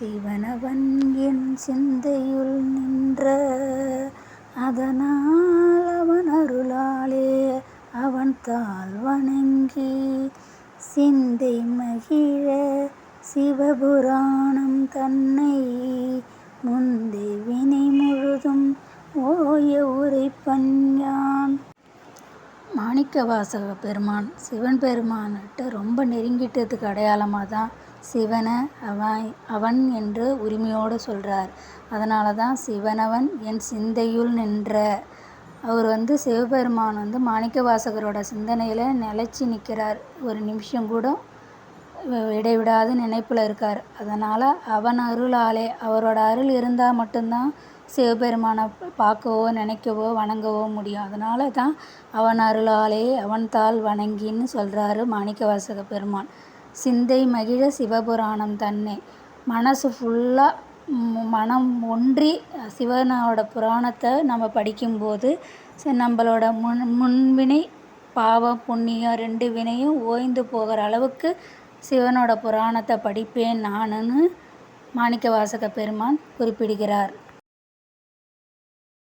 சிவனவன் என் சிந்தையுள் நின்ற அதனால் அவன் அருளாலே அவன் தாள் வணங்கி சிந்தை மகிழ சிவபுராணம் தன்னை முந்தை வினை முழுதும் ஓய உரைப்பன் யான். மாணிக்கவாசக பெருமான் சிவன் பெருமான்கிட்ட ரொம்ப நெருங்கிட்டதுக்கு அடையாளமாக தான் சிவனை அவன் அவன் என்று உரிமையோடு சொல்கிறார் அதனால தான் சிவனவன் என் சிந்தையுள் நின்ற. அவர் வந்து சிவபெருமான் வந்து மாணிக்கவாசகரோட சிந்தனையில் நிலைச்சி நிற்கிறார். ஒரு நிமிஷம் கூட இடைவிடாது நினைப்பில் இருக்கார். அதனால் அவன் அருளாலே அவரோட அருள் இருந்தால் மட்டும்தான் சிவபெருமானை பார்க்கவோ நினைக்கவோ வணங்கவோ முடியும். அதனால தான் அவன் அருளாலே அவன் தாள் வணங்கின்னு சொல்கிறாரு மாணிக்கவாசக பெருமான். சிந்தை மகிழ சிவபுராணம் தன்னே. மனசு ஃபுல்லாக மனம் ஒன்றி சிவனோட புராணத்தை நம்ம படிக்கும்போது நம்மளோட முன் முன்வினை பாவம் புண்ணியம் ரெண்டு வினையும் ஓய்ந்து போகிற அளவுக்கு சிவனோட புராணத்தை படிப்பேன் நானுன்னு மாணிக்கவாசக பெருமான் குறிப்பிடுகிறார்.